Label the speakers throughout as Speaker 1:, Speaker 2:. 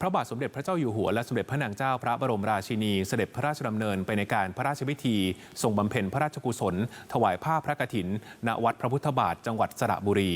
Speaker 1: พระบาทสมเด็จพระเจ้าอยู่หัวและสมเด็จพระนางเจ้าพระบรมราชินีเสด็จพระราชดำเนินไปในการพระราชพิธี ทรงบำเพ็ญพระราชกุศล ถวายผ้าพระกฐิน ณวัดพระพุทธบาทจังหวัดสระบุรี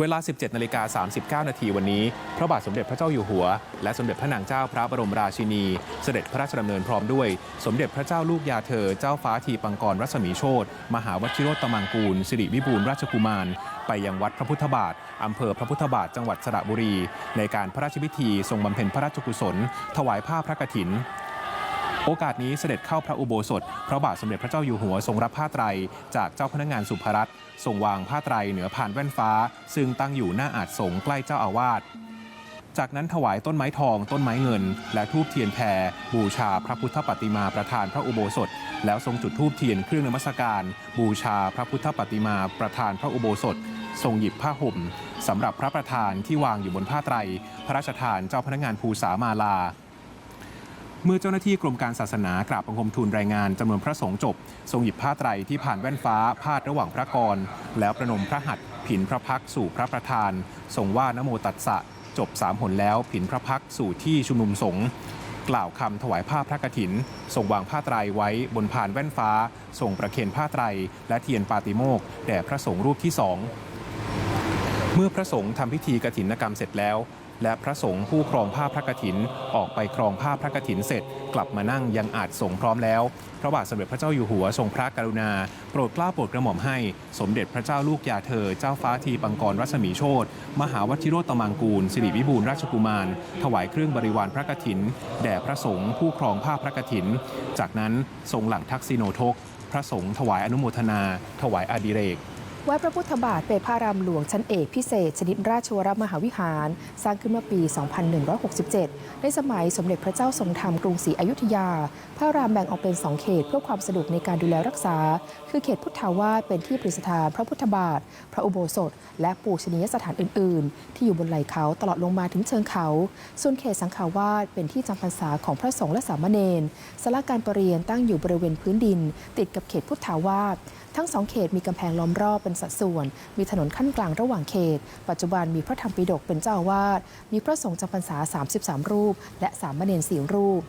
Speaker 1: เวลา 17นาฬิกา39 นาทีวันนี้ พระบาทสมเด็จพระเจ้าอยู่หัว และสมเด็จพระนางเจ้าพระบรมราชินี เสด็จพระราชดำเนินพร้อมด้วย สมเด็จพระเจ้าลูกยาเธอ เจ้าฟ้าทีปังกรรัศมีโชตมหาวชิโรตมังกูล สิริวิบูลราชกุมาร ไปยังวัดพระพุทธบาท อำเภอพระพุทธบาทจังหวัดสระบุรี ในการพระราชพิธีทรงบำเพ็ญพระราชกุศล ถวายผ้าพระกฐิน โอกาสนี้เสด็จเข้าพระอุโบสถ พระบาทสมเด็จพระเจ้าอยู่หัวทรงรับผ้าไตร จากเจ้าพนักงานสุภรัตน์ทรงวางผ้าไตรเหนือผ่านแว่นฟ้า ซึ่งตั้งอยู่หน้าอาจสงใกล้เจ้าอาวาสจากนั้นถวายต้นไม้ทอง ต้นไม้เงิน และทูบเทียนแพรบูชาพระพุทธปฏิมาประธานพระอุโบสถ แล้วทรงจุดทูบเทียนเครื่องนมัสการ บูชาพระพุทธปฏิมาประธานพระอุโบสถ ทรงหยิบผ้าห่มสำหรับพระประธานที่วางอยู่บนผ้าไตร พระราชทานเจ้าพนักงานภูษามาลา เมื่อเจ้าหน้าที่กรมการศาสนากราบบังคมทูลรายงานจำนวนพระสงฆ์จบ ทรงหยิบผ้าไตรที่ผ่านแว่นฟ้าพาดระหว่างพระกร แล้วประนมพระหัตถ์ผินพระพักสู่พระประธาน ทรงว่านโมตัสสะจบสามหนแล้วผินพระพักสู่ที่ชุมนุมสงฆ์กล่าวคำถวายผ้าพระกฐินทรงวางผ้าไตรไว้บนผ่านแว่นฟ้าทรงประเคนผ้าไตร และเทียนปาติโมกแด่พระสงฆ์รูปที่สองเมื่อพระสงฆ์ทำพิธีกฐินกรรมเสร็จแล้ว และพระสงฆ์ผู้ครองผ้าพระกฐิน ออกไปครองผ้าพระกฐินเสร็จ กลับมานั่งยังอาจสงพร้อมแล้ว พระบาทสมเด็จพระเจ้าอยู่หัวทรงพระกรุณา โปรดเกล้าโปรดกระหม่อมให้ สมเด็จพระเจ้าลูกยาเธอ เจ้าฟ้าทีปังกรรัศมีโชตมหาวชิโรตมังกูล สิริวิบูลราชกุมาร ถวายเครื่องบริวารพระกฐิน แด่พระสงฆ์ผู้ครองผ้าพระกฐิน จากนั้นทรงหลังทักษิโนทก พระสงฆ์ถวายอนุโมทนา ถวายอาดิเรก
Speaker 2: วัดพระพุทธบาทเป็นพระรามหลวงชั้นเอกพิเศษ ชนิดราชวรมหาวิหาร สร้างขึ้นเมื่อปี 2167 ในสมัยสมเด็จพระเจ้าทรงธรรมกรุงศรีอยุธยา พระรามแบ่งออกเป็น 2 เขตเพื่อความสะดวกในการดูแลรักษา คือเขตพุทธาวาสเป็นที่ประดิษฐานพระพุทธบาท พระอุโบสถ และปูชนียสถานอื่น ๆ ที่อยู่บนไหล่เขาตลอดลงมาถึงเชิงเขา ส่วนเขตสังขาวาสเป็นที่จำพรรษาของพระสงฆ์และสามเณรสาราการประเรียนตั้งอยู่บริเวณพื้นดิน ติดกับเขตพุทธาวาส ทั้งสองเขตมีกำแพงล้อมรอบเป็นสัดส่วน มีถนนขั้นกลางระหว่างเขต ปัจจุบันมีพระธรรมปิฎกเป็นเจ้าอาวาส มีพระสงฆ์จำพรรษา 33 รูป และสามเณรสี่รูป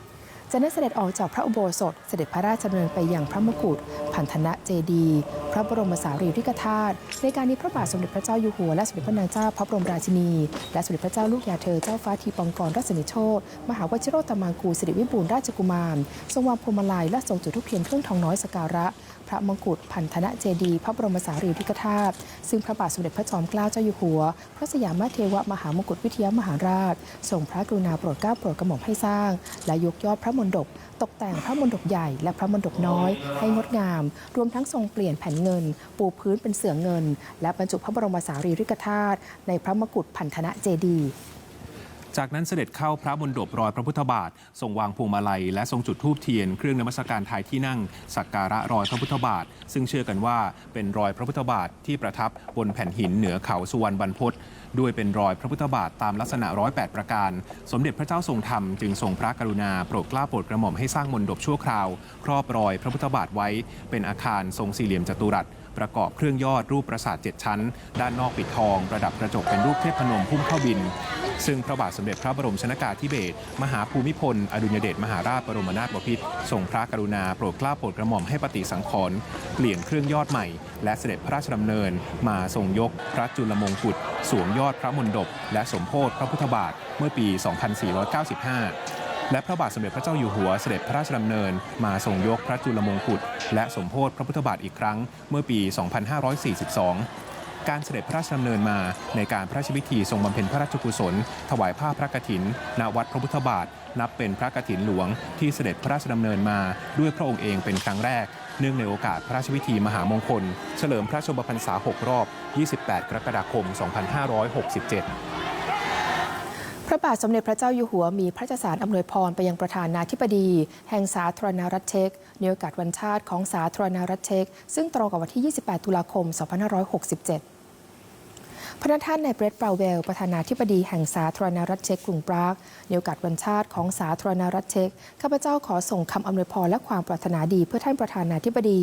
Speaker 2: จะได้นเสด็จออกจากพระอุโบสถ เสด็จพระราชดำเนินไปยังพระมกุฎพันธนะเจดี พระบรมสารีริกธาตุ ในการนี้พระบาทสมเด็จพระเจ้าอยู่หัวและสมเด็จพระนางเจ้าพระบรมราชินี และสมเด็จพระเจ้าลูกยาเธอเจ้าฟ้าทีปังกรรัศมีโชตมหาวชิโรตมังกูสิริวิบูลราชกุมาร ทรงวางพวงมาลัยและทรงจุดธูปเทียนเครื่องทองน้อยสการะ พระมงกุฎพันธนะเจดี พระบรมสารีริกธาตุซึ่งพระบาทสมเด็จพระจอมเกล้าเจ้าอยู่หัว พระสยามเทวมหามงกุฎวิทยามหาราชทรงพระกรุณาโปรดเกล้าโปรดกระหม่อมให้สร้าง และยกยอดพระมณฑปตกแต่งพระมณฑปใหญ่และพระมณฑปน้อย ให้งดงาม รวมทั้งทรงเปลี่ยนแผ่นเงิน ปูพื้นเป็นเสื่อเงิน และบรรจุพระบรมสารีริกธาตุในพระมกุฎพันธนะเจดี
Speaker 1: จากนั้นเสด็จเข้าพระบนดบรอยพระพุทธบาท ทรงวางพวงมาลัย และทรงจุดธูปเทียนเครื่องนมัสการทายที่นั่ง สักการะรอยพระพุทธบาท ซึ่งเชื่อกันว่าเป็นรอยพระพุทธบาทที่ประทับบนแผ่นหินเหนือเขาสุวรรณบรรพต ด้วยเป็นรอยพระพุทธบาทตามลักษณะร้อยแปดประการ สมเด็จพระเจ้าทรงธรรมจึงทรงพระกรุณาโปรดเกล้าโปรดกระหม่อมให้สร้างมณฑปชั่วคราว ครอบรอยพระพุทธบาทไว้ เป็นอาคารทรงสี่เหลี่ยมจัตุรัสประกอบเครื่องยอดรูปปราสาทเจ็ดชั้น ด้านนอกปิดทอง ประดับกระจกเป็นรูปเทพนมพุ่มเข้าบิน ซึ่งพระบาทสมเด็จพระบรมชนากาธิเบศรมหาภูมิพล อดุลยเดชมหาราชบรมนาถบพิตรทรงพระกรุณาโปรดเกล้าโปรดกระหม่อมให้ปฏิสังขรณ์เปลี่ยนเครื่องยอดใหม่ และเสด็จพระราชดำเนิน มาทรงยกพระจุลมงกุฎสวมยอดพระมณฑปและสมโพธิพระพุทธบาทเมื่อปี 2495 และพระบาทสมเด็จพระเจ้าอยู่หัวเสด็จพระราชดำเนิน มาทรงยกพระจุลมงกุฎและสมโพธิพระพุทธบาทอีกครั้งเมื่อปี 2542 การเสด็จพระราชดำเนินมาในการพระราชพิธีทรงบำเพ็ญพระราชกุศล ถวายผ้าพระกฐิน ณวัดพระพุทธบาท นับเป็นพระกฐินหลวง ที่เสด็จพระราชดำเนินมาด้วยพระองค์เองเป็นครั้งแรก เนื่องในโอกาสพระราชพิธีมหามงคล เฉลิมพระชนมพรรษา 6 รอบ 28 กรกฎาคม 2567
Speaker 2: พระบาทสมเด็จพระเจ้าอยู่หัวมีพระราชสารอำนวยพรไปยังประธานาธิบดี แห่งสาธารณรัฐเช็กในโอกาสวันชาติของสาธารณรัฐเช็กซึ่งตรงกับวันที่ 28 ตุลาคม 2567 พระท่านนายเบรดเปราเวล ประธานาธิบดีแห่งสาธารณรัฐเช็กกรุงปรากในโอกาสวันชาติของสาธารณรัฐเช็กข้าพเจ้าขอส่งคำอำนวยพรและความปรารถนาดีเพื่อท่านประธานาธิบดี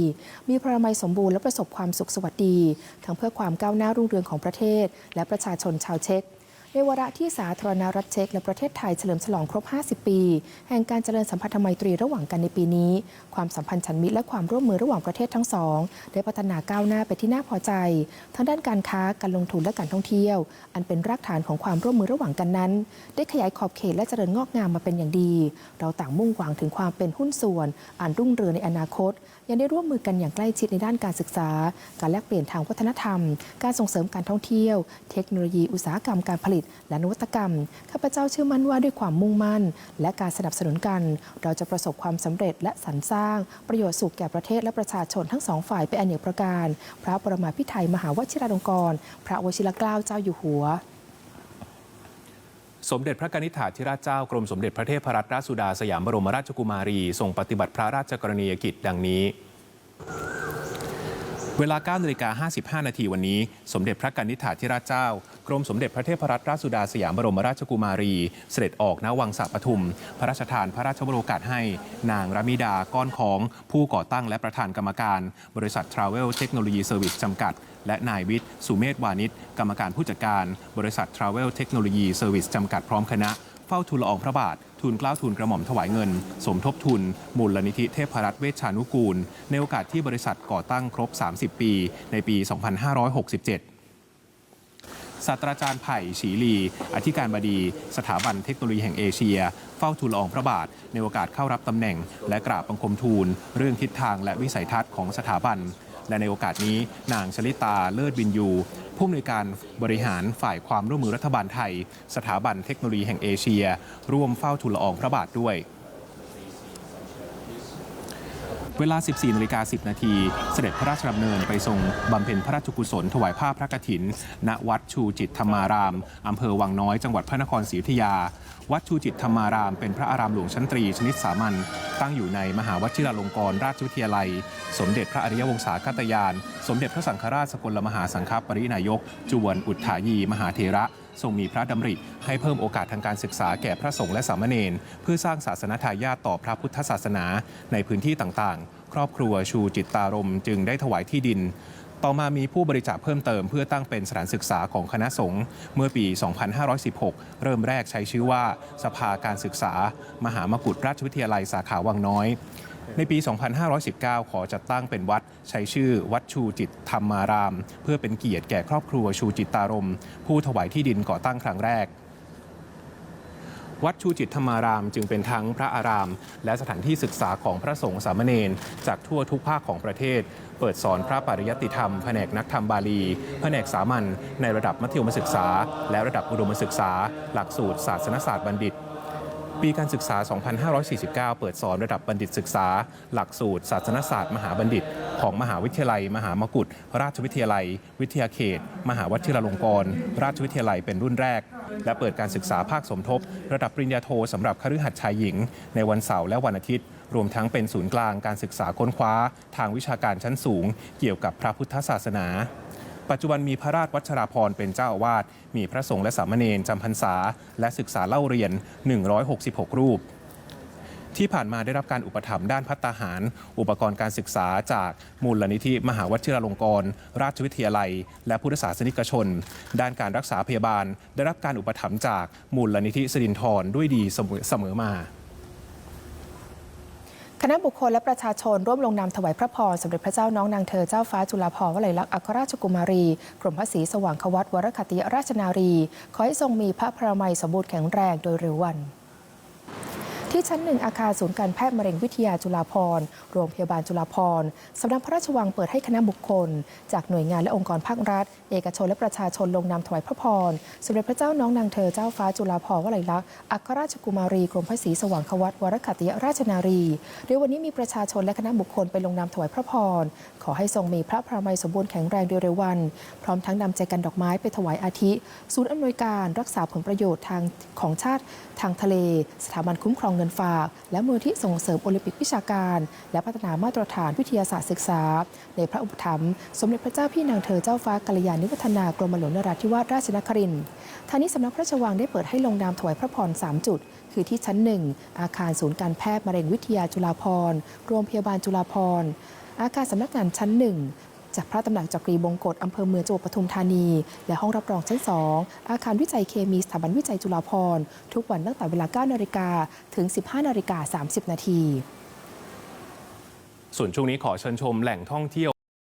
Speaker 2: มีพระนามัยสมบูรณ์และประสบความสุขสวัสดี ทั้งเพื่อความก้าวหน้ารุ่งเรืองของประเทศ และประชาชนชาวเช็ก ในวาระที่สาธารณรัฐเช็กและประเทศไทยเฉลิมฉลองครบ 50 ปี แห่งการเจริญสัมพันธไมตรีระหว่างกันในปีนี้ ความสัมพันธ์ฉันมิตรและความร่วมมือระหว่างประเทศทั้งสอง ได้พัฒนาก้าวหน้าไปที่น่าพอใจทั้งด้านการค้าการลงทุนและการท่องเที่ยว อันเป็นรากฐานของความร่วมมือระหว่างกันนั้น ได้ขยายขอบเขตและเจริญงอกงามมาเป็นอย่างดี เราต่างมุ่งหวังถึงความเป็นหุ้นส่วนอ่านรุ่งเรืองในอนาคต ยังได้ร่วมมือกันอย่างใกล้ชิดในด้านการศึกษา การแลกเปลี่ยนทางวัฒนธรรม การส่งเสริมการท่องเที่ยว เทคโนโลยีอุตสาหกรรมการผลิตและนวัตกรรม ข้าพเจ้าเชื่อมั่นว่าด้วยความมุ่งมั่น และการสนับสนุนกัน เราจะประสบความสำเร็จและสรรสร้าง ประโยชน์สุขแก่ประเทศและประชาชนทั้งสองฝ่ายเป็นอนเนกประการ พระปรมาภิไธยมหาวชิราลงกรณ์พระวชิรเกล้าเจ้าอยู่หัว
Speaker 1: สมเด็จพระกนิษฐาธิราชเจ้ากรมสมเด็จพระเทพรัตนราชสุดาสยามบรมราชกุมารีทรงปฏิบัติพระราชกรณียกิจดังนี้ เวลา9นาฬิกา55 นาทีวันนี้ สมเด็จพระกนิษฐาธิราชเจ้า กรมสมเด็จพระเทพรัตนราชสุดาสยามบรมราชกุมารี เสด็จออกณวังสระปทุม พระราชทานพระราชบรโอกาสให้ นางรามิดาก้อนของผู้ก่อตั้งและประธานกรรมการ บริษัท Travel Technology Service จำกัด และนายวิทย์สุเมธวานิชกรรมการผู้จัดการ บริษัท Travel Technology Service จำกัดพร้อมคณะเฝ้าทูลละอองพระบาท ทูลเกล้าทูลกระหม่อมถวายเงิน สมทบทุน มูลนิธิเทพรัตน์เวชชานุกูล ในโอกาสที่บริษัทก่อตั้งครบ 30 ปี ในปี 2567 ศาสตราจารย์ไผ่ฉีลี อธิการบดี สถาบันเทคโนโลยีแห่งเอเชีย เฝ้าทูลละอองพระบาท ในโอกาสเข้ารับตำแหน่ง และกราบบังคมทูล เรื่องทิศทางและวิสัยทัศน์ของสถาบัน และในโอกาสนี้นางชลิตาเลิศบินยูผู้อำนวยการบริหารฝ่ายความร่วมมือรัฐบาลไทย สถาบันเทคโนโลยีแห่งเอเชีย ร่วมเฝ้าทูลละอองพระบาทด้วย เวลา 14นาฬิกา10 นาที เสด็จพระราชดำเนินไปทรงบำเพ็ญพระราชกุศล ถวายผ้าพระกฐิน ณ วัดชูจิตธรรมาราม อำเภอวังน้อย จังหวัดพระนครศรีอยุธยา วัดชูจิตธรรมาราม เป็นพระอารามหลวงชั้นตรีชนิดสามัญ ตั้งอยู่ในมหาวชิราลงกรณราชวิทยาลัย สมเด็จพระอริยวงศาคตยาน สมเด็จพระสังฆราชสกลมหาสังฆปรินายก จวนอุทธายี มหาเถระ ทรงมีพระดำริ ให้เพิ่มโอกาสทางการศึกษาแก่พระสงฆ์และสามเณรเพื่อสร้างศาสนทายาทต่อพระพุทธศาสนาในพื้นที่ต่างๆ ครอบครัวชูจิตตารมณ์จึงได้ถวายที่ดินต่อมามีผู้บริจาคเพิ่มเติมเพื่อตั้งเป็นสถานศึกษาของคณะสงฆ์เมื่อปี 2516 เริ่มแรกใช้ชื่อว่า สภาการศึกษา มหามกุฏราชวิทยาลัยสาขาวังน้อย ในปี 2519 ขอจัดตั้งเป็นวัดใช้ชื่อวัดชูจิตธรรมาราม เพื่อเป็นเกียรติแก่ครอบครัวชูจิตตารม ผู้ถวายที่ดินก่อตั้งครั้งแรกวัดชูจิตธรรมารามจึงเป็นทั้งพระอาราม และสถานที่ศึกษาของพระสงฆ์สามเณรจากทั่วทุกภาคของประเทศ เปิดสอนพระปริยัติธรรม แผนกนักธรรมบาลี แผนกสามัญในระดับมัธยมศึกษา และระดับอุดมศึกษา หลักสูตรศาสนศาสตร์บัณฑิต ปีการศึกษา 2549 เปิดสอนระดับบัณฑิตศึกษา หลักสูตร ศาสนศาสตร์ มหาบัณฑิต ของมหาวิทยาลัย มหามกุฏราชวิทยาลัย วิทยาเขต มหาวัชิรลงกรณราชวิทยาลัยเป็นรุ่นแรก และเปิดการศึกษาภาคสมทบ ระดับปริญญาโทสำหรับคฤหัสถ์ชายหญิง ในวันเสาร์และวันอาทิตย์รวมทั้งเป็นศูนย์กลางการศึกษาค้นคว้า ทางวิชาการชั้นสูง เกี่ยวกับพระพุทธศาสนา ปัจจุบันมีพระราชวัชราพรเป็นเจ้าอาวาส มีพระสงฆ์และสามเณรจำพรรษา และศึกษาเล่าเรียน 166 รูป ที่ผ่านมาได้รับการอุปถัมภ์ด้านพัตตาหาร อุปกรณ์การศึกษาจากมูลนิธิมหาวชิราลงกรณราชวิทยาลัย และพุทธศาสนิกชน ด้านการรักษาพยาบาล ได้รับการอุปถัมภ์จากมูลนิธิสิรินทรด้วยดีเสมอเสมอมา
Speaker 2: ณะบุคคลและประชาชนร่วมลงนามถวายพระพรสมเด็จพระเจ้าน้องนางเธอเจ้าฟ้าจุฬาภรณ์วลัยลักษณ์อัครราชกุมารี กรมพระศรีสว่างควัตวรคติยราชนารี ขอให้ทรงมีพระพรามัยสมบูรณ์แข็งแรงโดยเร็ววัน ที่ชั้นหนึ่งอาคารศูนย์การแพทย์มะเร็งวิทยาจุฬาภรณ์โรงพยาบาลจุฬาภรณ์สำนักพระราชวังเปิดให้คณะบุคคล จากหน่วยงานและองค์กรภาครัฐ เอกชนและประชาชนลงนามถวายพระพรสมเด็จพระเจ้าน้องนางเธอเจ้าฟ้าจุฬาภรณ์วลัยลักษณ์อัครราชกุมารีกรมพระศรีสว่างควัตวรคติยราชนารีโดยวันนี้มีประชาชนและคณะบุคคลไปลงนามถวายพระพรขอให้ทรงมีพระพรามัยสมบูรณ์แข็งแรงโดยเร็ววัน พร้อมทั้งนำใจกันดอกไม้ไปถวายอาทิ ศูนย์อำนวยการรักษาผลประโยชน์ทางของชาติทางทะเล สถาบันคุ้มครองเงินฝาก และมูลที่ส่งเสริมโอลิมปิกวิชาการ และพัฒนามาตรฐานวิทยาศาสตร์ศึกษา ในพระอุปถัมภ์สมเด็จพระเจ้าพี่นางเธอเจ้าฟ้ากัลยาณิวัฒนากรมหลวงนราธิวาสราชนครินทร์ทางนี้สำนักพระราชวังได้เปิดให้ลงนามถวายพระพร 3 จุด คือที่ชั้นหนึ่งอาคารศูนย์การแพทย์มะเร็งวิทยาจุฬาภรณ์โรงพยาบาลจุฬาภรณ์อาคารสำนักงานชั้นหนึ่ง จากพระตำหนักจักรีบงกฎอำเภอเมืองจังหวัดปทุมธานี และห้องรับรองชั้น 2 อาคารวิจัยเคมีสถาบันวิจัยจุฬาภรณ์ทุกวันตั้งแต่เวลา 9 นาฬิกาถึง 15 นาฬิกา 30 นาที
Speaker 1: ส่วนช่วงนี้ขอเชิญชมแหล่งท่องเที่ยว